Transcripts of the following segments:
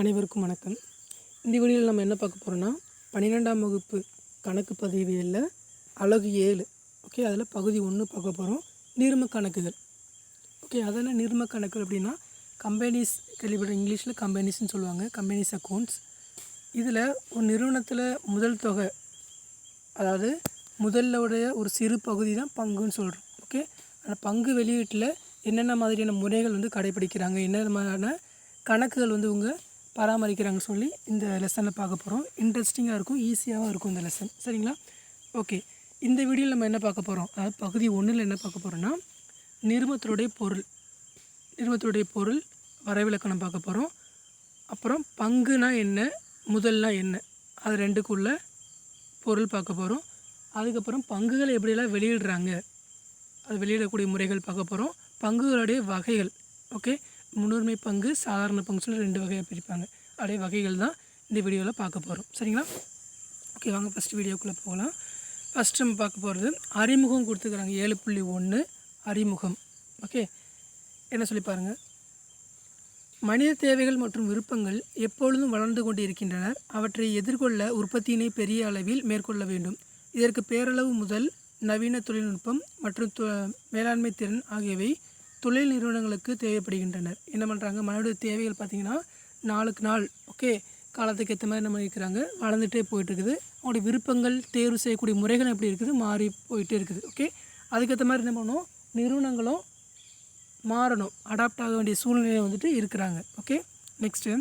அனைவருக்கும் வணக்கம். இந்த வீடியோவில் நம்ம என்ன பார்க்க போகிறோன்னா பன்னிரெண்டாம் வகுப்பு கணக்கு பதிவியலில் அழகு ஏழு. ஓகே அதில் பகுதி ஒன்று பார்க்க போகிறோம் நீர்ம கணக்குகள். ஓகே அதெல்லாம் நீர்ம கணக்குகள் அப்படின்னா கம்பெனிஸ் கேள்விப்பட்ட இங்கிலீஷில் கம்பெனிஸ்னு சொல்லுவாங்க. கம்பெனிஸ் அக்கௌண்ட்ஸ் இதில் ஒரு நிறுவனத்தில் முதல் தொகை அதாவது முதல்லோடைய ஒரு சிறு பகுதி தான் பங்குன்னு சொல்கிறோம் ஓகே அந்த பங்கு வெளியீட்டில் என்னென்ன மாதிரியான முறைகள் வந்து கடைபிடிக்கிறாங்க என்னென்ன மாதிரியான கணக்குகள் வந்து உங்கள் பராமரிக்கிறாங்க சொல்லி இந்த லெசனில் பார்க்க போகிறோம் இன்ட்ரெஸ்டிங்காக இருக்கும் ஈஸியாகவும் இருக்கும் இந்த லெசன் சரிங்களா? ஓகே இந்த வீடியோவில் நம்ம என்ன பார்க்க போகிறோம் அதாவது பகுதி ஒன்றில் என்ன பார்க்க போகிறோம்னா நிறுவனத்துடைய பொருள் நிறுவத்துடைய பொருள் வரைவிலக்கணம் பார்க்க போகிறோம் அப்புறம் பங்குனா என்ன முதல்னா என்ன அது ரெண்டுக்குள்ள பொருள் பார்க்க போகிறோம் அதுக்கப்புறம் பங்குகளை எப்படியெல்லாம் வெளியிடுறாங்க அது வெளியிடக்கூடிய முறைகள் பார்க்க போகிறோம் பங்குகளுடைய வகைகள் ஓகே முன்னுரிமை பங்கு சாதாரண பங்கு சொல்லி ரெண்டு வகையாக பிரிப்பாங்க. அதே வகைகள் தான் இந்த வீடியோவில் பார்க்க போகிறோம் சரிங்களா? ஓகே வாங்க ஃபஸ்ட்டு வீடியோக்குள்ளே போகலாம். ஃபஸ்ட் நம்ம பார்க்க போகிறது அறிமுகம் கொடுத்துக்கிறாங்க ஏழு புள்ளி ஒன்று அறிமுகம். ஓகே என்ன சொல்லி பாருங்கள் மனித தேவைகள் மற்றும் விருப்பங்கள் எப்பொழுதும் வளர்ந்து கொண்டு இருக்கின்றன அவற்றை எதிர்கொள்ள உற்பத்தியினை பெரிய அளவில் மேற்கொள்ள வேண்டும். இதற்கு பேரளவு முதல் நவீன தொழில்நுட்பம் மற்றும் தொ- மேலாண்மை திறன் ஆகியவை தொழில் நிறுவனங்களுக்கு தேவைப்படுகின்றனர். என்ன பண்ணுறாங்க மனித தேவைகள் பார்த்திங்கன்னா நாளுக்கு நாள் ஓகே காலத்துக்கு ஏற்ற மாதிரி நம்ம இருக்கிறாங்க. வளர்ந்துட்டே போயிட்டுருக்குது. அவங்களுடைய விருப்பங்கள் தேர்வு செய்யக்கூடிய முறைகள் எப்படி இருக்குது? மாறி போயிட்டே இருக்குது ஓகே அதுக்கேற்ற மாதிரி என்ன பண்ணணும்? நிறுவனங்களும் மாறணும். அடாப்ட் ஆக வேண்டிய சூழ்நிலை வந்துட்டு இருக்கிறாங்க ஓகே நெக்ஸ்ட்டு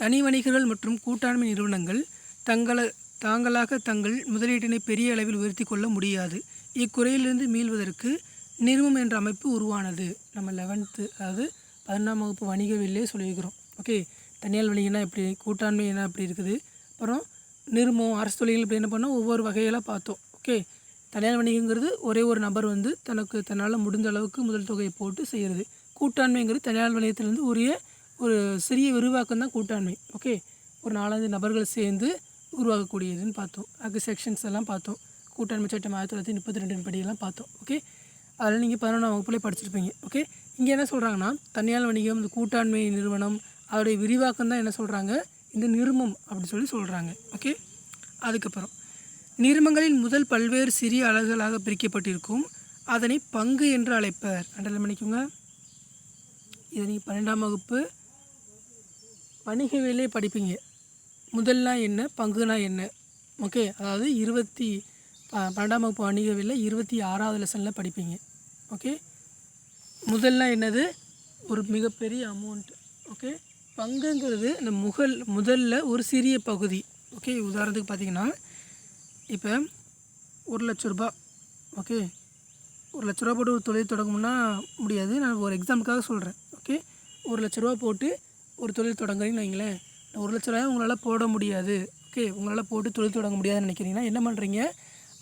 தனி வணிகர்கள் மற்றும் கூட்டாண்மை நிறுவனங்கள் தங்களை தாங்களாக தங்கள் முதலீட்டினை பெரிய அளவில் உயர்த்தி கொள்ள முடியாது. இக்குறையிலிருந்து மீள்வதற்கு நிறுவம் என்ற அமைப்பு உருவானது. நம்ம லெவன்த்து அதாவது பதினொன்றாம் வகுப்பு வணிகவிலே சொல்லியிருக்கிறோம். ஓகே தனியார் வணிகம்னா எப்படி? கூட்டாண்மை என்ன எப்படி இருக்குது? அப்புறம் நிறுவனம் அரசு தொழில்கள் இப்படி என்ன பண்ணோம்? ஒவ்வொரு வகையெல்லாம் பார்த்தோம். ஓகே தனியார் வணிகங்கிறது ஒரே ஒரு நபர் வந்து தனக்கு தன்னால் முடிந்த அளவுக்கு முதல் தொகையை போட்டு செய்கிறது கூட்டாண்மைங்கிறது தனியார் வணிகத்திலேருந்து உரிய ஒரு சிறிய விரிவாக்கம் தான் கூட்டாண்மை. ஓகே ஒரு நாலஞ்சு நபர்கள் சேர்ந்து உருவாக்கக்கூடியதுன்னு பார்த்தோம். அதுக்கு செக்ஷன்ஸ் எல்லாம் பார்த்தோம். கூட்டாண்மை சட்டம் ஆயிரத்தி தொள்ளாயிரத்தி முப்பத்தி ரெண்டின் படியெல்லாம் பார்த்தோம். ஓகே அதில் நீங்கள் பதினொன்றாம் வகுப்புலேயே படிச்சிருப்பீங்க. ஓகே இங்கே என்ன சொல்கிறாங்கன்னா தனியார் வணிகம் இந்த கூட்டாண்மை நிறுவனம் அதோடைய விரிவாக்கம் தான் என்ன சொல்கிறாங்க இந்த நிறுமம் அப்படின்னு சொல்லி சொல்கிறாங்க ஓகே அதுக்கப்புறம் நிறுமங்களின் முதல் பல்வேறு சிறிய அலகுகளாக பிரிக்கப்பட்டிருக்கும். அதனை பங்கு என்று அழைப்பர். அண்டர்லைன் பண்ணிக்கோங்க இதை நீங்கள் பன்னெண்டாம் வகுப்பு வணிகவியலே படிப்பீங்க. முதல்னா என்ன? பங்குனா என்ன? ஓகே அதாவது இருபத்தி பன்னெண்டாம் வகுப்பு வணிகவியலில் இருபத்தி ஆறாவது லெசனில் படிப்பீங்க. ஓகே முதல்ல என்னது? ஒரு மிகப்பெரிய அமௌண்ட் ஓகே பங்குங்கிறது இந்த முகல் முதல்ல ஒரு சிறிய பகுதி. ஓகே உதாரணத்துக்கு பார்த்தீங்கன்னா இப்போ ஒரு லட்ச ரூபா. ஓகே ஒரு லட்ச ரூபா போட்டு ஒரு தொழில் தொடங்கணும்னா முடியாது. நான் ஒரு எக்ஸாம்பிளுக்காக சொல்கிறேன் ஓகே ஒரு லட்ச ரூபா போட்டு ஒரு தொழில் தொடங்குறீங்கன்னு வைங்களேன். ஒரு லட்ச ரூபாய் உங்களால் போட முடியாது. ஓகே உங்களால் போட்டு தொழில் தொடங்க முடியாதுன்னு நினைக்கிறீங்கன்னா என்ன பண்ணுறீங்க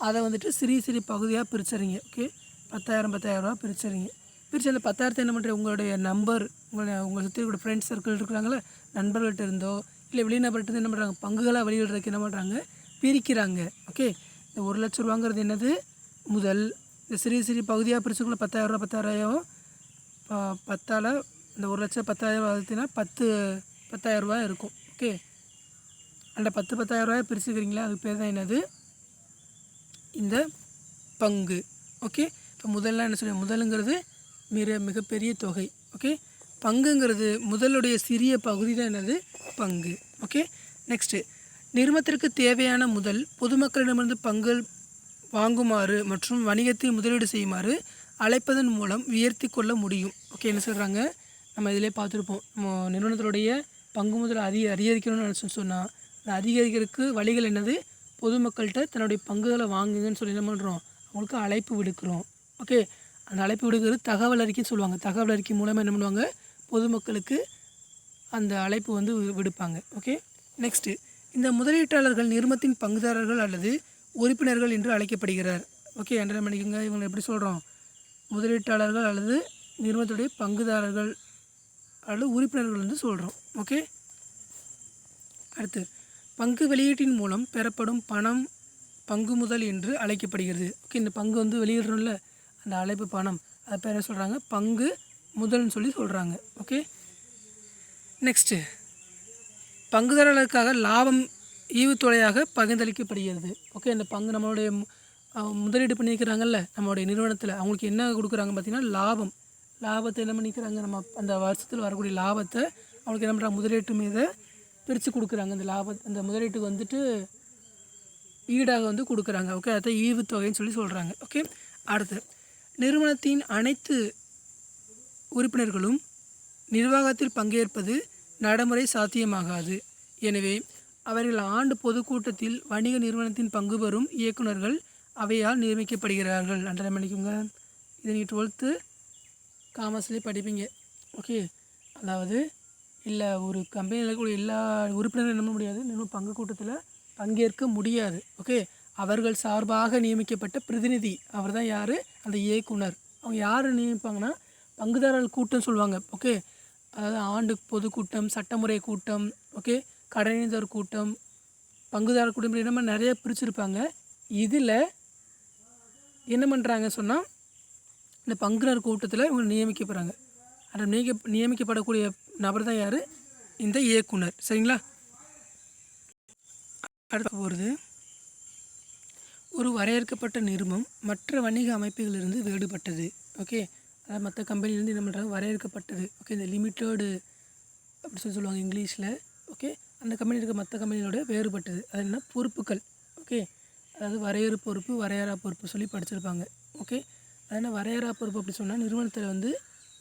அதை வந்துட்டு சிறிய சிறிய பகுதியாக பிரிச்சுறீங்க ஓகே பத்தாயிரம் பத்தாயிரம் ரூபா பிரிச்சுறீங்க பிரித்து அந்த பத்தாயிரத்தை என்ன பண்ணுறீங்க உங்களுடைய நம்பர் உங்களை உங்களை சுற்றி இருக்கிற ஃப்ரெண்ட்ஸ் சர்க்கிள் இருக்கிறாங்களே நண்பர்கள்ட்ட இருந்தோ இல்லை வெளிநபர்கிட்ட இருந்து என்ன பண்ணுறாங்க பங்குகளாக வெளியிடுறதுக்கு என்ன பண்ணுறாங்க பிரிக்கிறாங்க ஓகே இந்த ஒரு லட்ச ரூபாங்கிறது என்னது? முதல் இந்த சிறிய சிறிய பகுதியாக பிரிச்சுக்குள்ள பத்தாயிரரூவா பத்தாயிரம் ப- பத்தால் இந்த ஒரு லட்சம் பத்தாயிரம் பார்த்தீங்கன்னா பத்து பத்தாயிரம் ரூபாய் இருக்கும் ஓகே அந்த பத்து பத்தாயிரம் ரூபாய் பிரிச்சுக்கிறீங்களா அதுக்கு பேர் தான் என்னது? இந்த பங்கு ஓகே இப்போ முதல்ல என்ன சொல்ல முதலுங்கிறது மிக மிகப்பெரிய தொகை ஓகே பங்குங்கிறது முதலுடைய சிறிய பகுதி தான் என்னது? பங்கு ஓகே நெக்ஸ்ட்டு நிறுவனத்திற்கு தேவையான முதல் பொதுமக்களிடமிருந்து பங்குகள் வாங்குமாறு மற்றும் வணிகத்தில் முதலீடு செய்யுமாறு அழைப்பதன் மூலம் உயர்த்தி கொள்ள முடியும். ஓகே என்ன சொல்கிறாங்க நம்ம இதிலே பார்த்துருப்போம். நம்ம நிறுவனத்தினுடைய பங்கு முதல் அதிக அதிகரிக்கணும்னு நினச்சோன்னு சொன்னால் அந்த அதிகரிக்கிறதுக்கு வழிகள் என்னது? பொதுமக்கள்கிட்ட தன்னுடைய பங்குகளை வாங்குங்கன்னு சொல்லி என்ன பண்ணுறோம் அவங்களுக்கு அழைப்பு விடுக்கிறோம். ஓகே அந்த அழைப்பு விடுக்கிறது தகவல் அறிக்கைன்னு சொல்லுவாங்க. தகவல் அறிக்கை மூலமாக என்ன பண்ணுவாங்க? பொதுமக்களுக்கு அந்த அழைப்பு வந்து வி- விடுப்பாங்க. ஓகே நெக்ஸ்ட்டு இந்த முதலீட்டாளர்கள் நிறுவனத்தின் பங்குதாரர்கள் அல்லது உறுப்பினர்கள் என்று அழைக்கப்படுகிறார். ஓகே அண்டர்லைன் மணிக்குங்க இவங்களை எப்படி சொல்கிறோம் முதலீட்டாளர்கள் அல்லது நிறுவனத்துடைய பங்குதாரர்கள் அல்லது உறுப்பினர்கள் வந்து சொல்கிறோம் ஓகே அடுத்து பங்கு வெளியீட்டின் மூலம் பெறப்படும் பணம் பங்கு முதல் என்று அழைக்கப்படுகிறது. ஓகே இந்த பங்கு வந்து வெளியிடுறோம்ல அந்த அழைப்பு பணம். அதை பேர் என்ன சொல்கிறாங்க பங்கு முதல்னு சொல்லி சொல்கிறாங்க ஓகே? நெக்ஸ்ட்டு பங்குதாரர்களுக்காக லாபம் ஈவுத்தொகையாக பகிர்ந்தளிக்கப்படுகிறது. ஓகே இந்த பங்கு நம்மளுடைய முதலீடு பண்ணியிருக்கிறாங்கல்ல நம்மளுடைய நிறுவனத்தில். அவங்களுக்கு என்ன கொடுக்குறாங்க பார்த்திங்கன்னா லாபம். லாபத்தை என்ன பண்ணிக்கிறாங்க? நம்ம அந்த வருஷத்தில் வரக்கூடிய லாபத்தை அவங்களுக்கு என்ன பண்ணுறாங்க முதலீட்டு மீது பிரித்து கொடுக்குறாங்க. இந்த லாப இந்த முதலீட்டுக்கு வந்துட்டு ஈடாக வந்து கொடுக்குறாங்க. ஓகே? அதை ஈவுத்தொகைன்னு சொல்லி சொல்கிறாங்க ஓகே? அடுத்து நிறுவனத்தின் அனைத்து உறுப்பினர்களும் நிர்வாகத்தில் பங்கேற்பது நடைமுறை சாத்தியமாகாது. எனவே அவர்கள் ஆண்டு பொதுக்கூட்டத்தில் வணிக நிறுவனத்தின் பங்கு பெறும் இயக்குனர்கள் அவையால் நியமிக்கப்படுகிறார்கள். அண்டரை மணிக்குங்க இது நீங்கள் டுவெல்த்து காமர்ஸ்லேயே படிப்பீங்க. ஓகே? அதாவது இல்லை ஒரு கம்பெனியில் இருக்கக்கூடிய எல்லா உறுப்பினரும் என்ன பண்ண முடியாது. இன்னும் பங்கு கூட்டத்தில் பங்கேற்க முடியாது. ஓகே அவர்கள் சார்பாக நியமிக்கப்பட்ட பிரதிநிதி அவர் தான் யார்? அந்த இயக்குனர். அவங்க யார் நியமிப்பாங்கன்னா பங்குதாரர்கள் கூட்டம் சொல்லுவாங்க. ஓகே அதாவது ஆண்டு பொதுக்கூட்டம் சட்டமுறை கூட்டம் ஓகே கடனிதர் கூட்டம் பங்குதாரர் கூட்டம் என்ன நிறைய பிரிச்சிருப்பாங்க. இதில் என்ன பண்ணுறாங்க சொன்னால் இந்த பங்குனர் கூட்டத்தில் இவங்க நியமிக்கப்படுறாங்க அந்த நியமிக்க நியமிக்கப்படக்கூடிய நபர் தான் யார்? இந்த இயக்குனர். சரிங்களா? அடுத்து போகிறது ஒரு வரையறுக்கப்பட்ட நிறுவனம் மற்ற வணிக அமைப்புகளிலிருந்து வேறுபட்டது. ஓகே? அதாவது மற்ற கம்பெனிலேருந்து என்ன பண்ணுறாங்க வரையறுக்கப்பட்டது. ஓகே? இந்த லிமிட்டடு அப்படி சொல்லி சொல்லுவாங்க இங்கிலீஷில். ஓகே? அந்த கம்பெனி இருக்க மற்ற கம்பெனியோட வேறுபட்டது. அது என்ன பொறுப்புகள். ஓகே? அதாவது வரையறு பொறுப்பு வரையறா பொறுப்பு சொல்லி படிச்சிருப்பாங்க. ஓகே? அது என்ன? வரையறா பொறுப்பு அப்படி சொன்னால் நிறுவனத்தில் வந்து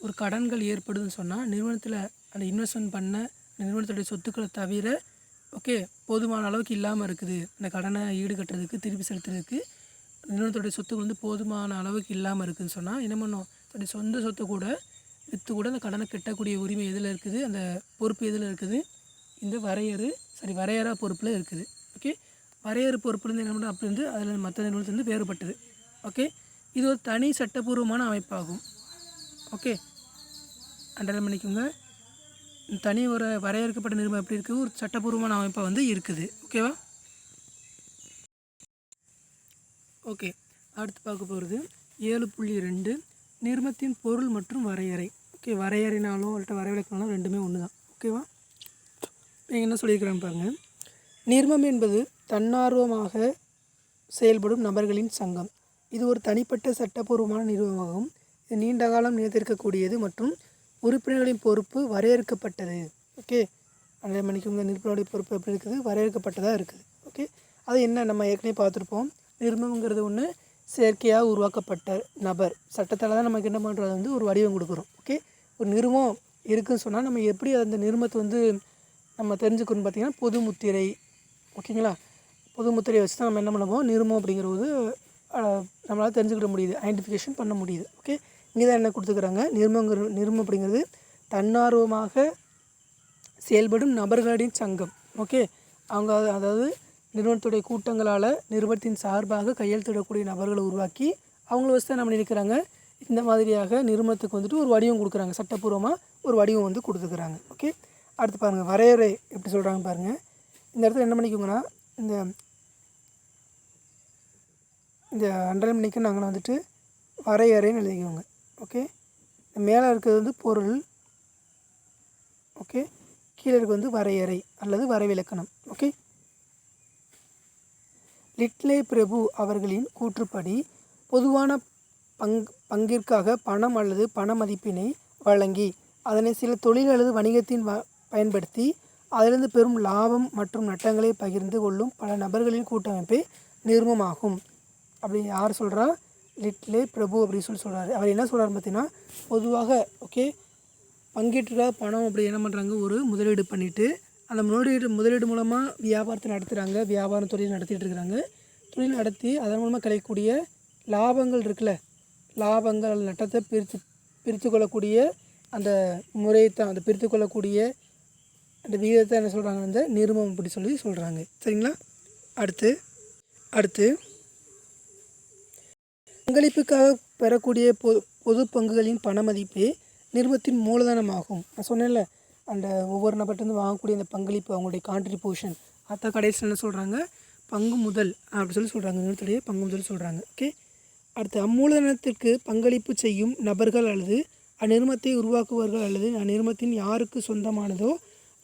ஒரு கடன்கள் ஏற்படுதுன்னு சொன்னால் நிறுவனத்தில் அந்த இன்வெஸ்ட்மெண்ட் பண்ண நிறுவனத்துடைய சொத்துக்களை தவிர ஓகே போதுமான அளவுக்கு இல்லாமல் இருக்குது. அந்த கடனை ஈடு கட்டுறதுக்கு திருப்பி செலுத்துறதுக்கு நிறுவனத்துடைய சொத்துக்கள் வந்து போதுமான அளவுக்கு இல்லாமல் இருக்குதுன்னு சொன்னால் என்ன பண்ணும்? தன்னுடைய சொந்த சொத்தை கூட விற்று கூட அந்த கடனை கட்டக்கூடிய உரிமை எதில் இருக்குது? அந்த பொறுப்பு எதில் இருக்குது? இந்த வரையறு சரி வரையறா பொறுப்பில் இருக்குது. ஓகே வரையறு பொறுப்புலேருந்து என்ன பண்ணுறது அப்படி இருந்து அதில் மற்ற நிறுவனத்துலேருந்து வேறுபட்டது. ஓகே இது ஒரு தனி சட்டபூர்வமான அமைப்பாகும். ஓகே அண்டர்லைன் பண்ணிக்கோங்க. தனி ஒரு வரையறுக்கப்பட்ட நிறுவனம் எப்படி இருக்குது? ஒரு சட்டப்பூர்வமான அமைப்பாக வந்து இருக்குது. ஓகேவா ஓகே அடுத்து பார்க்க போகிறது ஏழு புள்ளி ரெண்டு நிறுவனத்தின் பொருள் மற்றும் வரையறை. ஓகே வரையறைனாலும் அவள்கிட்ட வரைவிலக்கணாலும் ரெண்டுமே ஒன்று தான் ஓகேவா நீங்கள் என்ன சொல்லியிருக்கிறாங்க பாருங்கள் நிர்மம் என்பது தன்னார்வமாக செயல்படும் நபர்களின் சங்கம். இது ஒரு தனிப்பட்ட சட்டப்பூர்வமான நிறுவனமாகும். இது நீண்ட காலம் நிலைத்திருக்கக்கூடியது மற்றும் உறுப்பினர்களின் பொறுப்பு வரையறுக்கப்பட்டது. ஓகே? அந்த மணிக்குங்க நிறுவனுடைய பொறுப்பு எப்படி இருக்குது? வரையறுக்கப்பட்டதாக இருக்குது. ஓகே? அது என்ன? நம்ம ஏற்கனவே பார்த்துருப்போம். நிறுவனங்கிறது ஒன்று செயற்கையாக உருவாக்கப்பட்ட நபர். சட்டத்தால் தான் நமக்கு என்ன பண்ணுறது வந்து ஒரு வடிவம் கொடுக்குறோம். ஓகே? ஒரு நிறுவம் இருக்குன்னு சொன்னால் நம்ம எப்படி அந்த நிறுமத்தை வந்து நம்ம தெரிஞ்சுக்கணும்னு பார்த்திங்கன்னா பொது முத்திரை. ஓகேங்களா? பொது முத்திரையை வச்சு தான் நம்ம என்ன பண்ணுவோம்? நிறுவனம் அப்படிங்கிறது நம்மளால் தெரிஞ்சுக்கிட முடியுது. ஐடென்டிஃபிகேஷன் பண்ண முடியுது. ஓகே? இங்கே தான் என்ன கொடுத்துக்கிறாங்க? நிறுவனங்கிற நிர்மம் அப்படிங்கிறது தன்னார்வமாக செயல்படும் நபர்களின் சங்கம். ஓகே அவங்க அதாவது நிறுவனத்துடைய கூட்டங்களால் நிறுவனத்தின் சார்பாக கையெழுத்திடக்கூடிய நபர்களை உருவாக்கி அவங்கள வச்சு தான் நம்ம நினைக்கிறாங்க. இந்த மாதிரியாக நிறுவனத்துக்கு வந்துட்டு ஒரு வடிவம் கொடுக்குறாங்க. சட்டப்பூர்வமாக ஒரு வடிவம் வந்து கொடுத்துக்கிறாங்க. ஓகே அடுத்து பாருங்கள் வரையறை எப்படி சொல்கிறாங்க பாருங்கள் இந்த இடத்துல என்ன பண்ணிக்கோங்கன்னா இந்த இந்த அன்றரை பண்ணிக்க நாங்கள் வந்துட்டு வரையறைன்னு எழுதிக்கோங்க. ஓகே? மேலே இருக்கிறது வந்து பொருள். ஓகே? கீழே இருக்கிறது வந்து வரையறை அல்லது வரைவிலக்கணம். ஓகே? லிட்லே பிரபு அவர்களின் கூற்றுப்படி பொதுவான பங் பங்கிற்காக பணம் அல்லது பண மதிப்பினை வழங்கி அதனை சில தொழில் அல்லது வணிகத்தின் வ பயன்படுத்தி அதிலிருந்து பெறும் லாபம் மற்றும் நட்டங்களை பகிர்ந்து கொள்ளும் பல நபர்களின் கூட்டமைப்பே நிர்மமாகும். அப்படி யார் சொல்கிறா லிட்லே பிரபு அப்படின்னு சொல்லி சொல்கிறாரு அவர் என்ன சொல்கிறார் பார்த்தீங்கன்னா பொதுவாக ஓகே பங்கேற்றுக்காக பணம் அப்படி என்ன பண்ணுறாங்க ஒரு முதலீடு பண்ணிவிட்டு அந்த முதலீடு முதலீடு மூலமாக வியாபாரத்தை நடத்துகிறாங்க வியாபாரம் தொழில் நடத்திட்டு இருக்கிறாங்க. தொழில் நடத்தி அதன் மூலமாக கிடைக்கக்கூடிய லாபங்கள் இருக்குல்ல லாபங்கள் அல்லது நட்டத்தை பிரித்து பிரித்து கொள்ளக்கூடிய அந்த முறையை தான் அந்த பிரித்து கொள்ளக்கூடிய அந்த விகிதத்தை என்ன சொல்கிறாங்க அந்த நிருமம் அப்படி சொல்லி சொல்கிறாங்க சரிங்களா? அடுத்து அடுத்து பங்களிப்புக்காக பெறக்கூடிய பொது பொது பங்குகளின் பண மதிப்பே நிறுவனத்தின் மூலதனமாகும். நான் சொன்னேன்ல அந்த ஒவ்வொரு நபர்கிட்டருந்து வாங்கக்கூடிய அந்த பங்களிப்பு அவங்களுடைய கான்ட்ரிபியூஷன் அத்த கடைசியில் என்ன சொல்கிறாங்க பங்கு முதல் அப்படி சொல்லி சொல்கிறாங்க நிறுவனத்துடைய பங்கு முதல் சொல்கிறாங்க ஓகே அடுத்து அம்மூலதனத்திற்கு பங்களிப்பு செய்யும் நபர்கள் அல்லது அந்நிறுமத்தை உருவாக்குவார்கள் அல்லது அந்நிறுமத்தின் யாருக்கு சொந்தமானதோ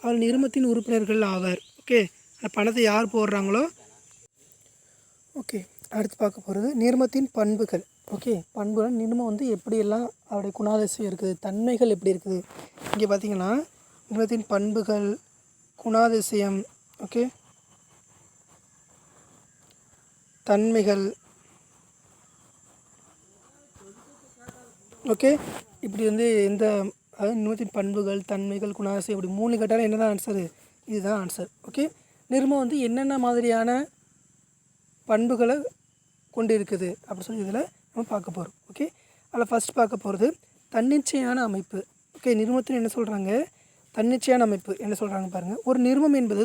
அவர் நிறுமத்தின் உறுப்பினர்கள் ஆவார். ஓகே அந்த பணத்தை யார் போடுறாங்களோ? ஓகே அடுத்து பார்க்க போகிறது நிர்மத்தின் பண்புகள். ஓகே பண்புகள் நிர்மம் வந்து எப்படியெல்லாம் அவருடைய குணாதிசயம் இருக்குது தன்மைகள் எப்படி இருக்குது? இங்கே பார்த்தீங்கன்னா நிர்மத்தின் பண்புகள் குணாதிசயம் ஓகே தன்மைகள் ஓகே இப்படி வந்து எந்த அதாவது நிறுவனத்தின் பண்புகள் தன்மைகள் குணாதிசயம் இப்படி மூணு கேட்டாலும் என்ன தான் ஆன்சரு இதுதான் ஆன்சர் ஓகே நிர்மம் வந்து என்னென்ன மாதிரியான பண்புகளை கொண்டு இருக்குது அப்படி சொல்லி இதில் நம்ம பார்க்க போகிறோம் ஓகே அதில் ஃபஸ்ட் பார்க்க போகிறது தன்னிச்சையான அமைப்பு. ஓகே நிறுவனத்தில் என்ன சொல்கிறாங்க தன்னிச்சையான அமைப்பு என்ன சொல்கிறாங்க பாருங்கள் ஒரு நிறுவனம் என்பது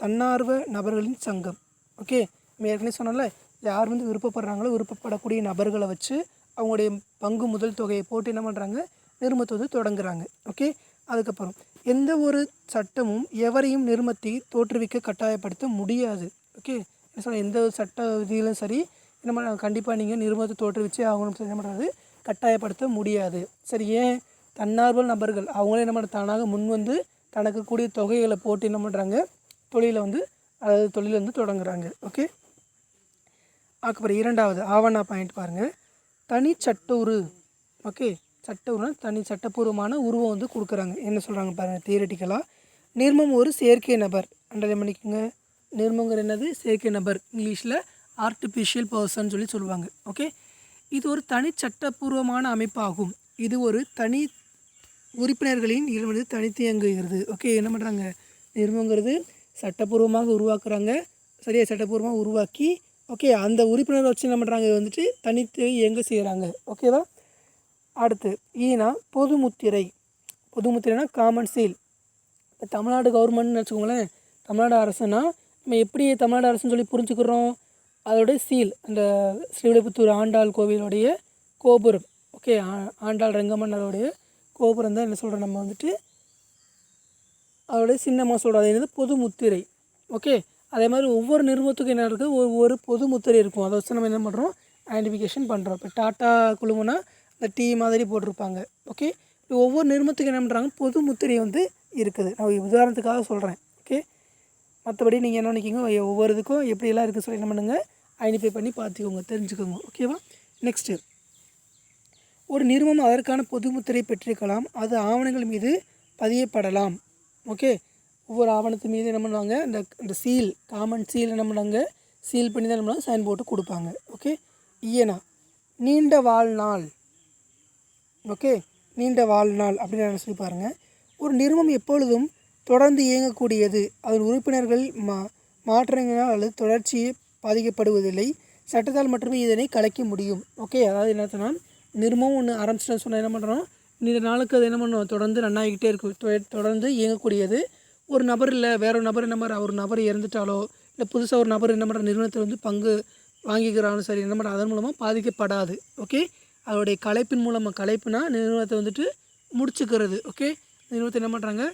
தன்னார்வ நபர்களின் சங்கம். ஓகே நம்ம ஏற்கனவே சொன்னால யார் வந்து விருப்பப்படுறாங்களோ விருப்பப்படக்கூடிய நபர்களை வச்சு அவங்களுடைய பங்கு முதல் தொகையை போட்டு என்ன பண்ணுறாங்க நிறுவனத்தை வந்து தொடங்குறாங்க. ஓகே அதுக்கப்புறம் எந்த ஒரு சட்டமும் எவரையும் நிறுமத்தை தோற்றுவிக்க கட்டாயப்படுத்த முடியாது. ஓகே என்ன சொல்ல எந்த ஒரு சட்ட விதியிலும் சரி என்ன பண்ண கண்டிப்பாக நீங்கள் நிறுவனத்தை தோற்றுவிச்சு அவங்களும் என்ன பண்ணுறது கட்டாயப்படுத்த முடியாது. சரி ஏன்? தன்னார்வல் நபர்கள் அவங்களே என்ன பண்ணுற தானாக முன் வந்து தனக்கு கூடிய தொகைகளை போட்டு என்ன பண்ணுறாங்க தொழிலை வந்து அதாவது தொழிலை வந்து தொடங்குறாங்க. ஓகே? அதுக்கப்புறம் இரண்டாவது ஆவணா பாயிண்ட் பாருங்கள் தனி சட்டூறு ஓகே? சட்டூர்னா தனி சட்டப்பூர்வமான உருவம் வந்து கொடுக்குறாங்க. என்ன சொல்கிறாங்க பாருங்கள் தியரட்டிக்கலாக நிர்மம் ஒரு செயற்கை நபர். அண்டர்லைன் பண்ணிக்கோங்க நிர்மங்கிற என்னது? செயற்கை நபர். இங்கிலீஷில் ஆர்டிஃபிஷியல் பர்சன் சொல்லி சொல்லுவாங்க. ஓகே இது ஒரு தனி சட்டப்பூர்வமான அமைப்பாகும். இது ஒரு தனி உறுப்பினர்களின் இருந்து தனித்து இயங்குகிறது. ஓகே என்ன பண்ணுறாங்க நிறுவனங்கிறது சட்டப்பூர்வமாக உருவாக்குறாங்க. சரியாக சட்டப்பூர்வமாக உருவாக்கி ஓகே அந்த உறுப்பினரை வச்சு என்ன பண்ணுறாங்க வந்துட்டு தனித்து இயங்க செய்கிறாங்க ஓகேவா அடுத்து ஈனா பொதுமுத்திரை பொதுமுத்திரைனா காமன் சீல் இப்போ தமிழ்நாடு கவர்மெண்ட்னு வச்சுக்கோங்களேன். தமிழ்நாடு அரசுனா நம்ம எப்படி தமிழ்நாடு அரசுன்னு சொல்லி புரிஞ்சுக்கிறோம்? அதோடைய சீல் அந்த ஸ்ரீவில்லிபுத்தூர் ஆண்டாள் கோவிலுடைய கோபுரம். ஓகே ஆ- ஆண்டாள் ரங்கமன்னருடைய கோபுரம் தான் என்ன சொல்கிறோம் நம்ம வந்துட்டு? அதோடைய சின்னமாக சொல்கிறோம் அது என்னது? பொது முத்திரை. ஓகே அதே மாதிரி ஒவ்வொரு நிறுவனத்துக்கும் என்ன இருக்குது? ஒவ்வொரு பொது முத்திரை இருக்கும். அதை வச்சு நம்ம என்ன பண்ணுறோம் ஐடென்டிஃபிகேஷன் பண்ணுறோம் இப்போ டாட்டா குழுமம்னா அந்த டீ மாதிரி போட்டிருப்பாங்க. ஓகே இப்போ ஒவ்வொரு நிறுவனத்துக்கு என்ன பண்ணுறாங்க பொது முத்திரை வந்து இருக்குது. நான் உதாரணத்துக்காக சொல்கிறேன் மற்றபடி நீங்கள் என்ன நினைக்கிங்க ஒவ்வொரு இதுக்கும் எப்படியெல்லாம் இருக்குது சொல்லி என்ன பண்ணுங்கள் ஐடென்டிஃபை பண்ணி பார்த்துக்கோங்க தெரிஞ்சுக்கோங்க. ஓகேவா நெக்ஸ்ட்டு ஒரு நிறுவனம் அதற்கான பொதுமுத்திரை பெற்றிருக்கலாம். அது ஆவணங்கள் மீது பதியப்படலாம். ஓகே ஒவ்வொரு ஆவணத்து மீது என்ன பண்ணுவாங்க? இந்த இந்த சீல் காமன் சீல் என்ன பண்ணுவாங்க? சீல் பண்ணி தான் என்ன பண்ணுவாங்க? சைன் போட்டு கொடுப்பாங்க. ஓகே இயனா நீண்ட வாழ்நாள். ஓகே நீண்ட வாழ்நாள் அப்படின்னு சொல்லி பாருங்கள் ஒரு நிறுவனம் எப்பொழுதும் தொடர்ந்து இயங்கக்கூடியது. அதன் உறுப்பினர்கள் மா மாற்றங்களால் அல்லது தொடர்ச்சியை பாதிக்கப்படுவதில்லை. சட்டத்தால் மட்டுமே இதனை கலைக்க முடியும். ஓகே அதாவது என்னத்தனா நிறுவனம் ஒன்று ஆரம்பிச்சிட்டு சொன்னால் என்ன பண்ணுறோம் இந்த நாளுக்கு அது என்ன பண்ணுவோம் தொடர்ந்து நன்னாகிக்கிட்டே இருக்கும். தொ- தொடர்ந்து இயங்கக்கூடியது. ஒரு நபர் இல்லை வேற ஒரு நபர் என்ன மாதிரி ஒரு நபர் இறந்துட்டாலோ இல்லை புதுசாக ஒரு நபர் என்ன பண்ணுற நிறுவனத்தில் வந்து பங்கு வாங்கிக்கிறாலும் சரி என்ன பண்ணுற அதன் மூலமாக பாதிக்கப்படாது. ஓகே அதோடைய கலைப்பின் மூலமாக கலைப்புனா நிறுவனத்தை வந்துட்டு முடிச்சுக்கிறது. ஓகே நிறுவனத்தை என்ன பண்ணுறாங்க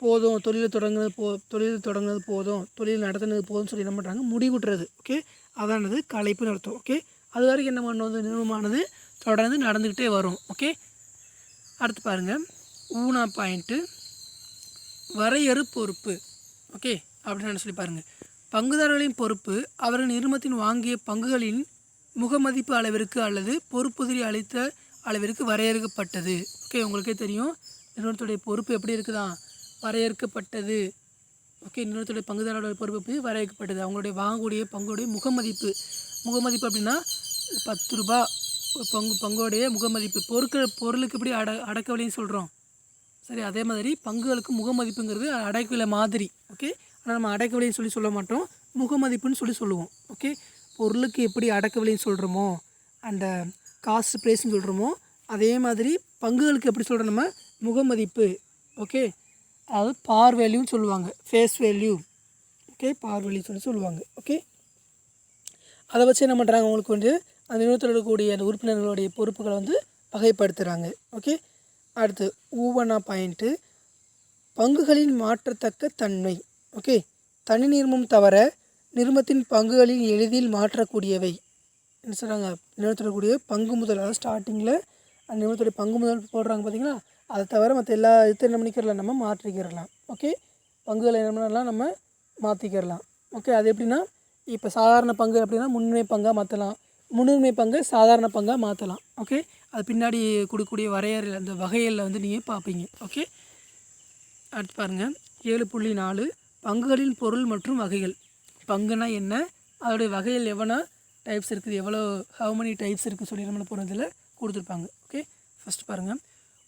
போதும் தொழில் தொடங்குனது போ தொழில் தொடங்குனது போதும் தொழில் நடத்துனது போதும்னு சொல்லி என்ன பண்ணுறாங்க முடிவுட்டுறது ஓகே அதானது கலைப்புன்னு அர்த்தம் ஓகே அது வரைக்கும் என்ன பண்ணுவது நிறுவனமானது தொடர்ந்து நடந்துக்கிட்டே வரும் ஓகே அடுத்து பாருங்கள் ஊனா பாயிண்ட்டு வரையறு பொறுப்பு ஓகே அப்படின்னு சொல்லி பாருங்கள் பங்குதாரர்களின் பொறுப்பு அவர்கள் நிறுவனத்தின் வாங்கிய பங்குகளின் முகமதிப்பு அளவிற்கு அல்லது பொறுப்புதிரி அளித்த அளவிற்கு வரையறுக்கப்பட்டது ஓகே உங்களுக்கே தெரியும். நிறுவனத்துடைய பொறுப்பு எப்படி இருக்குதா வரையறுக்கப்பட்டது. ஓகே நிறுவனத்துடைய பங்குதாரோட பொறுப்பு வரையறுக்கப்பட்டது. அவங்களுடைய வாங்கக்கூடிய பங்குடைய முகமதிப்பு. முகமதிப்பு அப்படின்னா பத்து ரூபா பங்கு பங்கோடைய முகமதிப்பு. பொருட்கள் பொருளுக்கு எப்படி அட அடக்க விலைன்னு சொல்கிறோம் சரி அதே மாதிரி பங்குகளுக்கு முகமதிப்புங்கிறது அடக்க விலை மாதிரி. ஓகே ஆனால் நம்ம அடக்க விலைன்னு சொல்லி சொல்ல மாட்டோம். முகமதிப்புன்னு சொல்லி சொல்லுவோம். ஓகே பொருளுக்கு எப்படி அடக்க விலைன்னு சொல்கிறோமோ அந்த காஸ்ட் ப்ரைஸ்ன்னு சொல்கிறோமோ அதே மாதிரி பங்குகளுக்கு எப்படி சொல்கிறோம் நம்ம? முகமதிப்பு. ஓகே அதாவது பார் வேல்யூன்னு சொல்லுவாங்க. Face value okay par value சொல்லி சொல்லுவாங்க. ஓகே அதை வச்சு என்ன பண்ணுறாங்க உங்களுக்கு வந்து அந்த நிறுவனத்தில் இருக்கக்கூடிய அந்த உறுப்பினர்களுடைய பொறுப்புகளை வந்து வகைப்படுத்துகிறாங்க ஓகே அடுத்து ஊவனா பாயிண்ட்டு பங்குகளின் மாற்றத்தக்க தன்மை. ஓகே தனி நிறுவனம் தவிர நிர்மத்தின் பங்குகளில் எளிதில் மாற்றக்கூடியவை. என்ன சொல்கிறாங்க நிறுவனத்தில் இருக்கக்கூடிய பங்கு முதல் அதாவது ஸ்டார்டிங்கில் அந்த நிறுவனத்துடைய பங்கு முதல் போடுறாங்க பார்த்தீங்களா அதை தவிர மற்ற எல்லா இது என்ன நம்ம மாற்றிக்கிறலாம். ஓகே பங்குகளை என்ன பண்ணலாம் நம்ம மாற்றிக்கிறலாம் ஓகே அது எப்படின்னா இப்போ சாதாரண பங்கு அப்படின்னா முன்னுரிமை பங்காக மாற்றலாம் முன்னுரிமை பங்கு சாதாரண பங்காக மாற்றலாம் ஓகே அது பின்னாடி கொடுக்கக்கூடிய வரையறையில் அந்த வகைகளில் வந்து நீங்கள் பார்ப்பீங்க. ஓகே அடுத்து பாருங்கள் ஏழு புள்ளி நாலு பங்குகளின் பொருள் மற்றும் வகைகள். பங்குனா என்ன? அதோடைய வகைகள் எவ்வளோ டைப்ஸ் இருக்குது எவ்வளோ ஹவு மெனி டைப்ஸ் இருக்குது சொல்லி நம்மளை போகிறதில் கொடுத்துருப்பாங்க. ஓகே ஃபஸ்ட் பாருங்கள்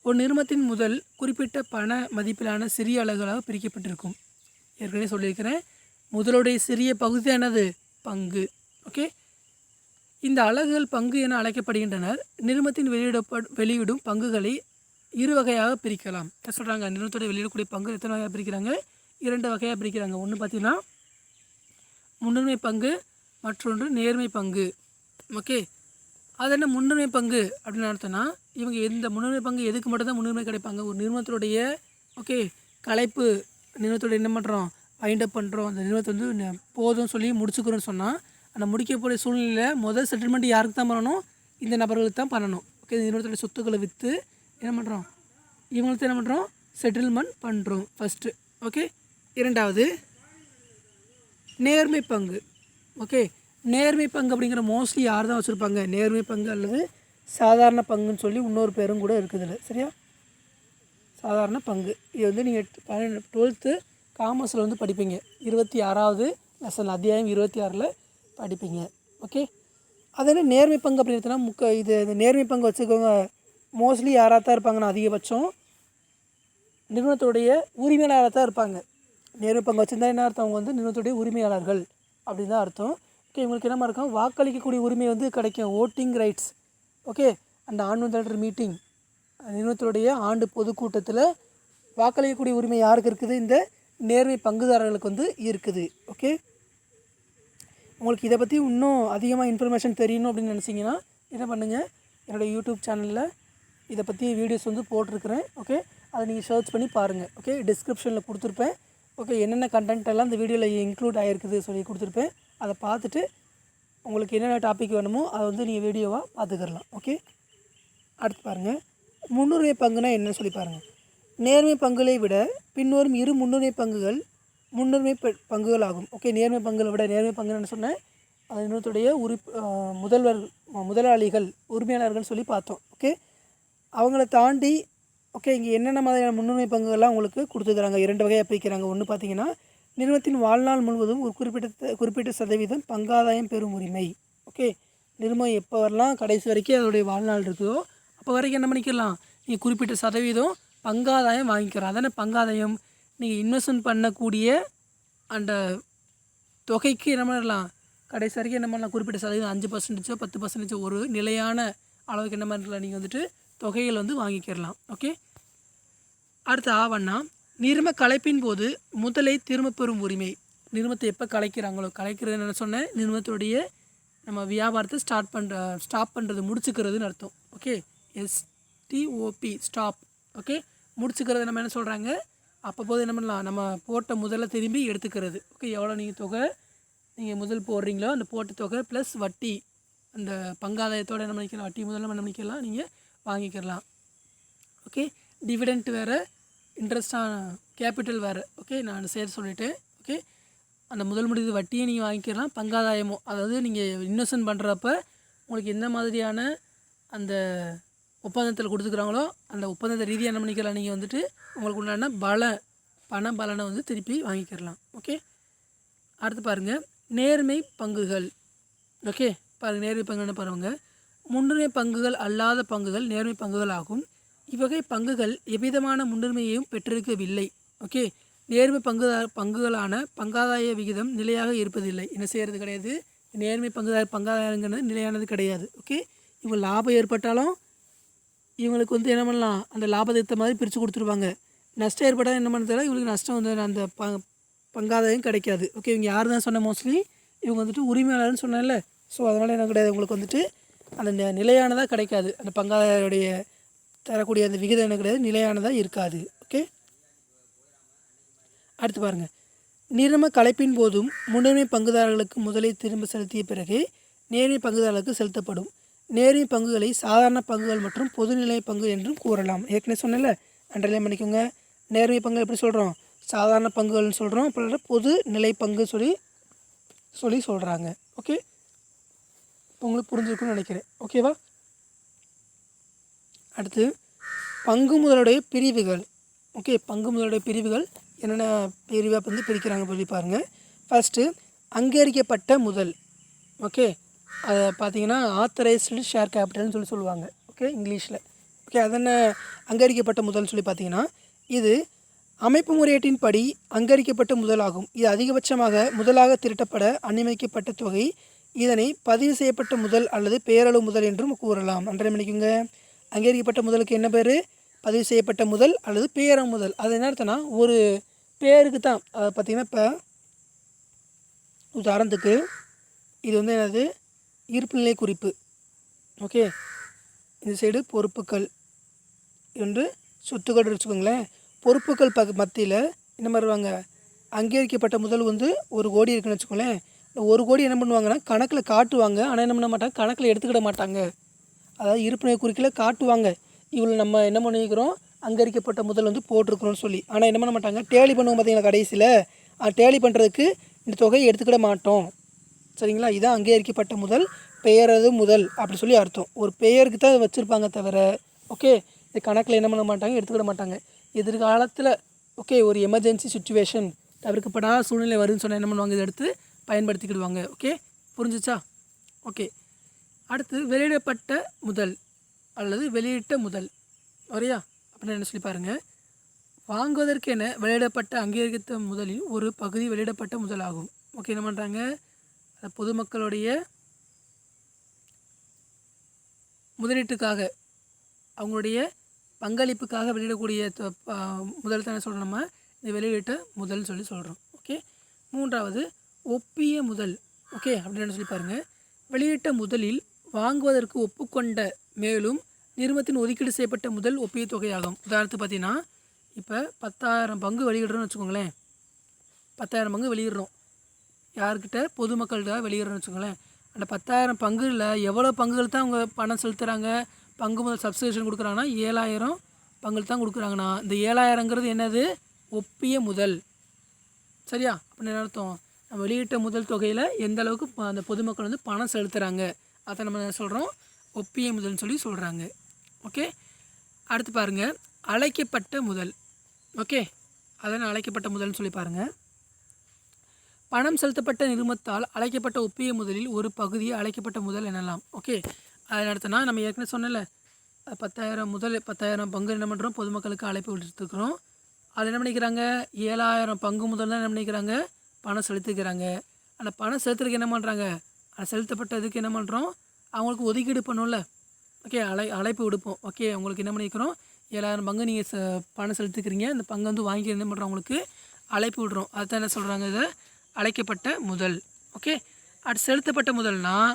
ஒரு நிறுமத்தின் முதல் குறிப்பிட்ட பண மதிப்பிலான சிறிய அலகுகளாக பிரிக்கப்பட்டிருக்கும். ஏற்கனவே சொல்லியிருக்கிறேன் முதலுடைய சிறிய பகுதியானது பங்கு. ஓகே? இந்த அலகுகள் பங்கு என அழைக்கப்படுகின்றனர். நிறுமத்தின் வெளியிடப்பட் வெளியிடும் பங்குகளை இரு வகையாக பிரிக்கலாம். என்ன சொல்கிறாங்க நிறுவனத்தோட வெளியிடக்கூடிய பங்கு எத்தனை வகையாக பிரிக்கிறாங்க? இரண்டு வகையாக பிரிக்கிறாங்க. ஒன்று பார்த்தீங்கன்னா முன்னுரிமை பங்கு மற்றொன்று நேர்மை பங்கு. ஓகே? அது என்ன முன்னுரிமை பங்கு அப்படின்னு அர்த்தம்னா இவங்க எந்த முன்னுரிமை பங்கு எதுக்கு மட்டும்தான் முன்னுரிமை கிடைப்பாங்க? ஒரு நிறுவனத்தினுடைய ஓகே கலைப்பு நிறுவனத்தோட என்ன பண்ணுறோம் வைண்ட் அப் பண்ணுறோம் அந்த நிறுவனத்தை வந்து போதும் சொல்லி முடிச்சுக்கிறோன்னு சொன்னால் அந்த முடிக்கக்கூடிய சூழ்நிலையில் முதல் செட்டில்மெண்ட் யாருக்கு தான் பண்ணணும்? இந்த நபர்களுக்கு தான் பண்ணணும். ஓகே இந்த நிறுவனத்தோட சொத்துக்களை விற்று என்ன பண்ணுறோம் இவங்களுக்கு என்ன பண்ணுறோம் செட்டில்மெண்ட் பண்ணுறோம் ஃபஸ்ட்டு ஓகே இரண்டாவது நேர்மை பங்கு. ஓகே நேர்மை பங்கு அப்படிங்கிற மோஸ்ட்லி யார் தான் வச்சுருப்பாங்க? நேர்மை பங்கு அல்லது சாதாரண பங்குன்னு சொல்லி இன்னொரு பேரும் கூட இருக்குது இதில் சரியா? சாதாரண பங்கு. இது வந்து நீங்கள் பன்னெண்டு டுவெல்த்து காமர்ஸில் வந்து படிப்பீங்க. இருபத்தி ஆறாவது லெசன் அத்தியாயம் இருபத்தி ஆறில் படிப்பீங்க. ஓகே அது நேர்மை பங்கு அப்படின்னு முக்க இது இந்த நேர்மை பங்கு வச்சுக்கோங்க. மோஸ்ட்லி யாராக தான் இருப்பாங்கன்னா அதிகபட்சம் நிறுவனத்துடைய உரிமையாளராக தான் இருப்பாங்க. நேர்மை பங்கு வச்சுருந்தா என்ன அர்த்தம்? அவங்க வந்து நிறுவனத்துடைய உரிமையாளர்கள் அப்படின்னு தான் அர்த்தம். ஓகே இவங்களுக்கு என்ன இருக்கும்? வாக்களிக்கக்கூடிய உரிமை வந்து கிடைக்கும். ஓட்டிங் ரைட்ஸ் ஓகே அந்த ஆண்டு மீட்டிங் நிறுவனத்தினுடைய ஆண்டு பொதுக்கூட்டத்தில் வாக்களிக்கக்கூடிய உரிமை யாருக்கு இருக்குது? இந்த நேர்மை பங்குதாரர்களுக்கு வந்து இருக்குது. ஓகே உங்களுக்கு இதை பற்றி இன்னும் அதிகமாக இன்ஃபர்மேஷன் தெரியணும் அப்படின்னு நினச்சிங்கன்னா என்ன பண்ணுங்கள் என்னோடய யூடியூப் சேனலில் இதை பற்றி வீடியோஸ் வந்து போட்டிருக்கிறேன். ஓகே அதை நீங்கள் சர்ச் பண்ணி பாருங்கள் ஓகே டிஸ்கிரிப்ஷனில் கொடுத்துருப்பேன். ஓகே என்னென்ன கண்டென்ட் எல்லாம் இந்த வீடியோவில் இன்க்ளூட் ஆகிருக்குது சொல்லி கொடுத்துருப்பேன். அதை பார்த்துட்டு உங்களுக்கு என்னென்ன டாபிக் வேணுமோ அதை வந்து நீங்கள் வீடியோவாக பார்த்துக்கிறலாம் ஓகே அடுத்து பாருங்கள் முன்னுரிமை பங்குனா என்னன்னு சொல்லி பாருங்கள் நேர்மை பங்குகளை விட பின்வரும் இரு முன்னுரிமை பங்குகள் முன்னுரிமை ப- பங்குகள் ஆகும் ஓகே நேர்மை பங்குகளை விட நேர்மை பங்குன்னு சொன்னேன்? அது இன்னொருத்துடைய உறுப் முதல்வர் முதலாளிகள் உரிமையாளர்கள் சொல்லி பார்த்தோம். ஓகே அவங்கள தாண்டி ஓகே இங்கே என்னென்ன மாதிரியான முன்னுரிமை பங்குகள்லாம் உங்களுக்கு கொடுத்துக்கிறாங்க இரண்டு வகையாக பிரிக்கிறாங்க. ஒன்று பார்த்தீங்கன்னா நிறுவனத்தின் வாழ்நாள் முழுவதும் ஒரு குறிப்பிட்ட குறிப்பிட்ட சதவீதம் பங்காதாயம் பெறும் உரிமை. ஓகே? நிறுவனம் எப்போ வரலாம்? கடைசி வரைக்கும் அதோடைய வாழ்நாள் இருக்குதோ அப்போ வரைக்கும் என்ன பண்ணிக்கலாம்? நீங்கள் குறிப்பிட்ட சதவீதம் பங்காதாயம் வாங்கிக்கிறோம் அதானே பங்காதாயம்? நீங்கள் இன்வெஸ்ட்மெண்ட் பண்ணக்கூடிய அந்த தொகைக்கு என்ன பண்ணலாம்? கடைசி வரைக்கும் என்ன பண்ணலாம்? குறிப்பிட்ட சதவீதம் அஞ்சு பர்சன்டேஜோ பத்து பர்சன்டேஜோ ஒரு நிலையான அளவுக்கு என்ன பண்ணலாம்? நீங்கள் வந்துட்டு தொகைகள் வந்து வாங்கிக்கிறலாம் ஓகே? அடுத்து ஆவண்ணா நிர்ம கலைப்பின் போது முதலை திரும்ப பெறும் உரிமை. நிர்மத்தை எப்போ கலைக்கிறாங்களோ கலைக்கிறது என்ன சொன்னேன் நிறுவனத்துடைய நம்ம வியாபாரத்தை ஸ்டார்ட் பண்ணுற ஸ்டாப் பண்ணுறது முடிச்சுக்கிறதுன்னு அர்த்தம். Okay S T O P stop okay முடிச்சுக்கிறது நம்ம என்ன சொல்கிறாங்க அப்போ போது என்ன பண்ணலாம்? நம்ம போட்ட முதல்ல திரும்பி எடுத்துக்கிறது. ஓகே எவ்வளோ நீங்கள் தொகை? நீங்கள் முதல் போடுறீங்களோ அந்த போட்ட தொகை ப்ளஸ் வட்டி. அந்த பங்காதாயத்தோடு என்ன பண்ணிக்கலாம்? வட்டி முதல்ல என்ன பண்ணிக்கலாம்? நீங்கள் வாங்கிக்கலாம். ஓகே டிவிடெண்ட் வேறு இன்ட்ரெஸ்டான கேபிட்டல் வேறு ஓகே நான் சேர் சொல்லிவிட்டேன் ஓகே அந்த முதல் முடிவு வட்டியை நீங்கள் வாங்கிக்கலாம் பங்காதாயமோ அதாவது நீங்கள் இன்வெஸ்ட்மெண்ட் பண்ணுறப்ப உங்களுக்கு எந்த மாதிரியான அந்த ஒப்பந்தத்தில் கொடுத்துக்கிறாங்களோ அந்த ஒப்பந்தத்தை ரீதியாக என்ன பண்ணிக்கலாம் நீங்கள் வந்துட்டு உங்களுக்கு உண்டான பல பண பலனை வந்து திருப்பி வாங்கிக்கிறலாம் ஓகே அடுத்து பாருங்கள் நேர்மை பங்குகள் ஓகே பாருங்கள் நேர்மை பங்குன்னு பாருங்கள் முன்னுரிமை பங்குகள் அல்லாத பங்குகள் நேர்மை பங்குகள் ஆகும். இவ்வகை பங்குகள் எவ்விதமான முன்னுரிமையையும் பெற்றிருக்கவில்லை. ஓகே? நேர்மை பங்குதார பங்குகளான பங்காதாய விகிதம் நிலையாக இருப்பதில்லை. என்ன செய்கிறது கிடையாது? நேர்மை பங்குதார பங்காதாயங்கிறது நிலையானது கிடையாது. ஓகே? இவங்க லாபம் ஏற்பட்டாலும் இவங்களுக்கு வந்து என்ன பண்ணலாம்? அந்த லாபத்தை மாதிரி பிரித்து கொடுத்துருவாங்க. நஷ்டம் ஏற்பட்டால் என்ன பண்ணுறதுல இவங்களுக்கு நஷ்டம் வந்து அந்த ப பங்காதாயம் கிடைக்காது. ஓகே? இவங்க யார் தான் சொன்ன மோஸ்ட்லி இவங்க வந்துட்டு உரிமையாளர்னு சொன்னால ஸோ அதனால் என்ன கிடையாது. உங்களுக்கு வந்துட்டு அந்த நிலையானதாக கிடைக்காது. அந்த பங்காதாரருடைய தரக்கூடிய அந்த விகிதம் என்ன கிடையாது நிலையானதாக இருக்காது ஓகே அடுத்து பாருங்கள் நிறம கலைப்பின் போதும் முன்னுரிமை பங்குதாரர்களுக்கு முதலை திரும்ப செலுத்திய பிறகு நேர்மை பங்குதாரர்களுக்கு செலுத்தப்படும். நேர்மை பங்குகளை சாதாரண பங்குகள் மற்றும் பொதுநிலை பங்கு என்றும் கூறலாம். ஏற்கனவே சொன்னேன்ல அண்டர்லைன் பண்ணிக்கோங்க. நேர்மை பங்கு எப்படி சொல்கிறோம் சாதாரண பங்குகள்னு சொல்கிறோம் அப்புறம் பொது நிலை பங்கு சொல்லி சொல்லி சொல்கிறாங்க ஓகே உங்களுக்கு புரிஞ்சிருக்குன்னு நினைக்கிறேன் ஓகேவா அடுத்து பங்கு முதலுடைய பிரிவுகள். ஓகே பங்கு முதலுடைய பிரிவுகள் என்னென்ன பிரிவாக வந்து பிரிக்கிறாங்க சொல்லி பாருங்கள் ஃபஸ்ட்டு அங்கீகரிக்கப்பட்ட முதல். ஓகே அதை பார்த்தீங்கன்னா ஆத்தரைஸ்டு ஷேர் கேபிட்டல்னு சொல்லி சொல்லுவாங்க. ஓகே இங்கிலீஷில். ஓகே அது என்ன? அங்கீகரிக்கப்பட்ட முதல் சொல்லி பார்த்தீங்கன்னா இது அமைப்பு முறையீட்டின்படி அங்கீகரிக்கப்பட்ட முதலாகும். இது அதிகபட்சமாக முதலாக திரட்டப்பட அனுமதிக்கப்பட்ட தொகை. இதனை பதிவு செய்யப்பட்ட முதல் அல்லது பேரளவு முதல் என்றும் கூறலாம். நன்றி மணிக்குங்க. அங்கீகரிக்கப்பட்ட முதலுக்கு என்ன பேர்? பதிவு செய்யப்பட்ட முதல் அல்லது பேரம் முதல். அது என்ன அர்த்தம்னா ஒரு பேருக்கு தான். அதை பார்த்தீங்கன்னா இப்போ உதாரணத்துக்கு இது வந்து என்னது? இருப்புநிலை குறிப்பு. ஓகே? இந்த சைடு பொறுப்புகள் என்று சொத்துக்கள் வச்சுக்கோங்களேன். பொறுப்புகள் பக்க மத்தியில் என்ன பண்ணுவாங்க அங்கீகரிக்கப்பட்ட முதல் வந்து ஒரு கோடி இருக்குன்னு வச்சுக்கோங்களேன். ஒரு கோடி என்ன பண்ணுவாங்கன்னா கணக்கில் காட்டுவாங்க. ஆனால் என்ன பண்ண மாட்டாங்க? கணக்கில் எடுத்துக்கிட மாட்டாங்க. அதாவது இருப்பினை குறிக்கில் காட்டுவாங்க. இவ்வளோ நம்ம என்ன பண்ணிக்கிறோம் அங்கரிக்கப்பட்ட முதல் வந்து போட்டிருக்கிறோம்னு சொல்லி. ஆனால் என்ன பண்ண மாட்டாங்க? டேலி பண்ணுவோம் பார்த்தீங்கன்னா கடைசியில்? டேலி பண்ணுறதுக்கு இந்த தொகையை எடுத்துக்கிட மாட்டோம். சரிங்களா? இதான் அங்கீகரிக்கப்பட்ட முதல் பெயரது முதல் அப்படி சொல்லி அர்த்தம். ஒரு பெயருக்கு தான் வச்சுருப்பாங்க தவிர ஓகே? இது கணக்கில் என்ன பண்ண மாட்டாங்க? எடுத்துக்கிட மாட்டாங்க. எதிர்காலத்தில் ஓகே? ஒரு எமர்ஜென்சி சுச்சுவேஷன் தவிர்க்கப்படாத சூழ்நிலை வருதுன்னு சொன்னால் என்ன பண்ணுவாங்க? இதை எடுத்து பயன்படுத்திக்கிடுவாங்க. ஓகே? புரிஞ்சிச்சா? ஓகே. அடுத்து வெளியிடப்பட்ட முதல் அல்லது வெளியிட்ட முதல். வரையா அப்படின்னு என்ன சொல்லி பாருங்கள் வாங்குவதற்கென வெளியிடப்பட்ட அங்கீகரித்த முதலில் ஒரு பகுதி வெளியிடப்பட்ட முதலாகும். ஓகே என்ன பண்ணுறாங்க அந்த பொதுமக்களுடைய முதலீட்டுக்காக அவங்களுடைய பங்களிப்புக்காக வெளியிடக்கூடிய முதல் தானே சொல்கிறோம் நம்ம. இந்த வெளியிட்ட முதல் சொல்லி சொல்கிறோம் ஓகே? மூன்றாவது ஒப்பிய முதல். ஓகே? அப்படின்னு சொல்லி பாருங்கள் வெளியிட்ட முதலில் வாங்குவதற்கு ஒப்புக்கொண்ட மேலும் நிறுவனத்தின் ஒதுக்கீடு செய்யப்பட்ட முதல் ஒப்பிய தொகையாகும். உதாரணத்துக்கு பார்த்தீங்கன்னா இப்போ பத்தாயிரம் பங்கு வெளியிடுறோம்னு வச்சுக்கோங்களேன். பத்தாயிரம் பங்கு வெளியிடுறோம். யார்கிட்ட? பொதுமக்கள்கிட்ட வெளியிடுறோம்னு வச்சுக்கோங்களேன். அந்த பத்தாயிரம் பங்குகளில் எவ்வளோ பங்குகள் தான் அவங்க பணம் செலுத்துகிறாங்க பங்கு முதல் சப்ஸ்கிரிப்ஷன் கொடுக்குறாங்கன்னா ஏழாயிரம் பங்குகள் தான் கொடுக்குறாங்கண்ணா இந்த ஏழாயிரங்கிறது என்னது? ஒப்பிய முதல். சரியா? அப்படின்னு என்ன அர்த்தம்? நம்ம வெளியிட்ட முதல் தொகையில் எந்த அளவுக்கு அந்த பொதுமக்கள் வந்து பணம் செலுத்துகிறாங்க அதை நம்ம சொல்கிறோம் ஒப்பிய முதல்னு சொல்லி சொல்கிறாங்க ஓகே? அடுத்து பாருங்கள் அழைக்கப்பட்ட முதல். ஓகே? அதனால் அழைக்கப்பட்ட முதல்னு சொல்லி பாருங்கள் பணம் செலுத்தப்பட்ட நிறுவனத்தால் அழைக்கப்பட்ட ஒப்பிய முதலில் ஒரு பகுதியை அழைக்கப்பட்ட முதல் எனலாம். ஓகே? அதை நடத்தினா நம்ம ஏற்கனவே சொன்னல பத்தாயிரம் முதல் பத்தாயிரம் பங்கு என்ன பண்ணுறோம் பொதுமக்களுக்கு அழைப்பு விட்டுருக்குறோம் அதை என்ன பண்ணிக்கிறாங்க? ஏழாயிரம் பங்கு முதல் தான் என்ன பண்ணிக்கிறாங்க? பணம் செலுத்திக்கிறாங்க. ஆனால் பணம் செலுத்துறதுக்கு என்ன பண்ணுறாங்க அது செலுத்தப்பட்டதுக்கு என்ன பண்ணுறோம் அவங்களுக்கு ஒதுக்கீடு பண்ணும்ல. ஓகே அழை அழைப்பு விடுப்போம். ஓகே உங்களுக்கு என்ன பண்ணிக்கிறோம்? ஏழாயிரம் பங்கு நீங்கள் ச பணம் செலுத்துக்கிறீங்க. அந்த பங்கு வந்து வாங்கி என்ன பண்ணுறோம் உங்களுக்கு அழைப்பு விடுறோம். அதுதான் என்ன சொல்கிறாங்க இதை? அழைக்கப்பட்ட முதல். ஓகே அது செலுத்தப்பட்ட முதல்னால்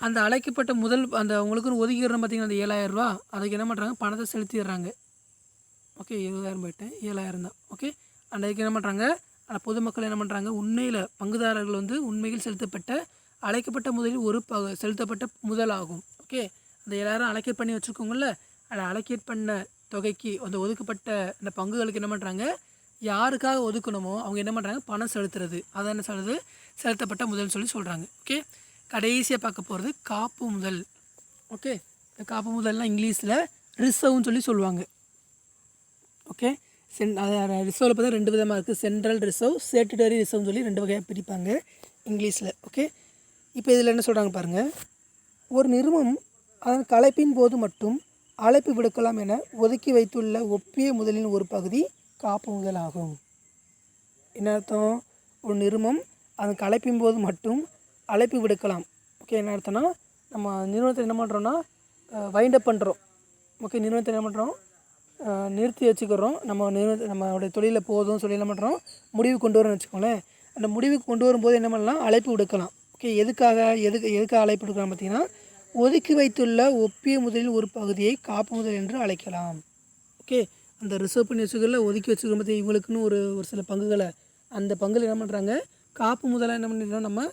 அந்த அழைக்கப்பட்ட முதல் அந்த அவங்களுக்குன்னு ஒதுக்கிடுறோம் பார்த்தீங்கன்னா அந்த ஏழாயிரம் ரூபா அதுக்கு என்ன பண்ணுறாங்க பணத்தை செலுத்திடுறாங்க. ஓகே இருபதாயிரம் போயிட்டேன். ஏழாயிரம் தான். ஓகே அந்த இதுக்கு என்ன பண்ணுறாங்க அந்த பொதுமக்கள் என்ன பண்ணுறாங்க உண்மையில் பங்குதாரர்கள் வந்து உண்மையில் செலுத்தப்பட்ட அழைக்கப்பட்ட முதலில் ஒரு ப செலுத்தப்பட்ட முதல் ஆகும் ஓகே அந்த எல்லாரும் அலோகேட் பண்ணி வச்சுருக்கோங்கள அதை அலோகேட் பண்ண தொகைக்கு அந்த ஒதுக்கப்பட்ட அந்த பங்குகளுக்கு என்ன பண்ணுறாங்க யாருக்காக ஒதுக்கணுமோ அவங்க என்ன பண்ணுறாங்க பணம் செலுத்துறது. அதை என்ன சொல்கிறது செலுத்தப்பட்ட முதல் சொல்லி சொல்கிறாங்க ஓகே கடைசியாக பார்க்க போகிறது காப்பு முதல். ஓகே இந்த காப்பு முதல்லாம் இங்கிலீஷில் ரிசர்வ்னு சொல்லி சொல்லுவாங்க. ஓகே சென் அதை ரிசர்வில் பார்த்தா ரெண்டு விதமாக இருக்குது சென்ட்ரல் ரிசர்வ் சேட்டுடரி ரிசர்வ்னு சொல்லி ரெண்டு வகையாக பிரிப்பாங்க இங்கிலீஷில். ஓகே இப்போ இதில் என்ன சொல்கிறாங்க பாருங்கள் ஒரு நிறுவனம் அதன் கலைப்பின் போது மட்டும் அழைப்பு விடுக்கலாம் என ஒதுக்கி வைத்துள்ள ஒப்பிய முதலின் ஒரு பகுதி காப்பு முதல் ஆகும் என்ன அர்த்தம்? ஒரு நிறுவம் அதன் கலைப்பின் போது மட்டும் அழைப்பு விடுக்கலாம். ஓகே என்ன அர்த்தம்னா நம்ம நிறுவனத்தை என்ன பண்ணுறோன்னா வைண்டப் பண்ணுறோம் ஓகே நிறுவனத்தை என்ன பண்ணுறோம் நிறுத்தி வச்சுக்கிறோம். நம்ம நிறுவனத்தை நம்மளுடைய தொழிலில் போதும் சொல்லி என்ன பண்ணுறோம் முடிவு கொண்டு வரோம்னு வச்சுக்கோங்களேன். அந்த முடிவுக்கு கொண்டு வரும்போது என்ன பண்ணலாம்? அழைப்பு விடுக்கலாம். ஓகே எதுக்காக எதுக்கு எதுக்காக அழைப்பு பார்த்தீங்கன்னா ஒதுக்கி வைத்துள்ள ஒப்பிய முதலில் ஒரு பகுதியை காப்பு முதல் என்று அழைக்கலாம். ஓகே அந்த ரிசர்வ் பண்ணி வச்சுக்கல ஒதுக்கி வச்சுக்கிற பற்றி இவங்களுக்குன்னு ஒரு ஒரு சில பங்குகளை. அந்த பங்குகள் என்ன பண்ணுறாங்க காப்பு முதலாக என்ன பண்ணிடுறோம் நம்ம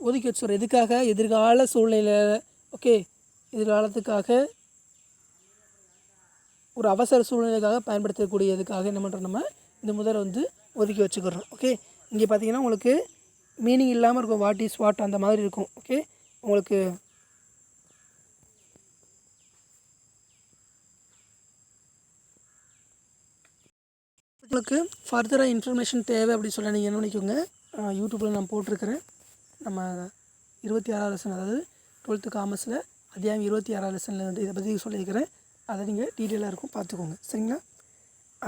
ஒதுக்கி வச்சுறோம் எதுக்காக? எதிர்கால சூழ்நிலையில் ஓகே எதிர்காலத்துக்காக ஒரு அவசர சூழ்நிலைக்காக பயன்படுத்தக்கூடியதுக்காக என்ன பண்ணுறோம் நம்ம இந்த முதலை வந்து ஒதுக்கி வச்சுக்கிறோம். ஓகே இங்கே பார்த்தீங்கன்னா உங்களுக்கு மீனிங் இல்லாமல் இருக்கும். வாட் இஸ் வாட் அந்த மாதிரி இருக்கும். ஓகே உங்களுக்கு உங்களுக்கு ஃபர்தராக இன்ஃபர்மேஷன் தேவை அப்படின்னு சொல்ல நீங்கள் என்ன நினைக்கோங்க? யூடியூப்பில் நான் போட்டிருக்கிறேன். நம்ம இருபத்தி ஆறாவது லெசன் அதாவது டுவெல்த்து காமர்ஸில் அத்தியாயம் இருபத்தி ஆறாவது லெசனில் வந்து இதை பற்றி சொல்லியிருக்கிறேன். அதை நீங்கள் டீட்டெயிலாக இருக்கும். பார்த்துக்கோங்க. சரிங்களா?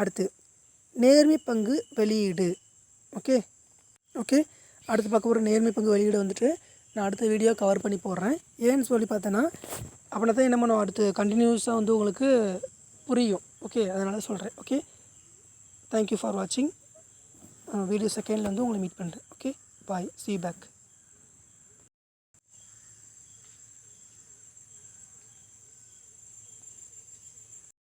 அடுத்து நேர்மை பங்கு வெளியீடு. ஓகே ஓகே அடுத்து பார்க்க ஒரு நேர்மை பங்கு வெளியீடு வந்துட்டு நான் அடுத்த வீடியோ கவர் பண்ணி போடுறேன். ஏன்னு சொல்லி பார்த்தேன்னா அப்படின்னா தான் என்ன பண்ணுவோம்? அடுத்து கண்டினியூஸாக வந்து உங்களுக்கு புரியும். ஓகே அதனால் சொல்கிறேன் ஓகே தேங்க்யூ ஃபார் வாட்சிங் வீடியோ செகண்டில் வந்து உங்களை மீட் பண்ணுறேன் ஓகே பாய் சி பேக்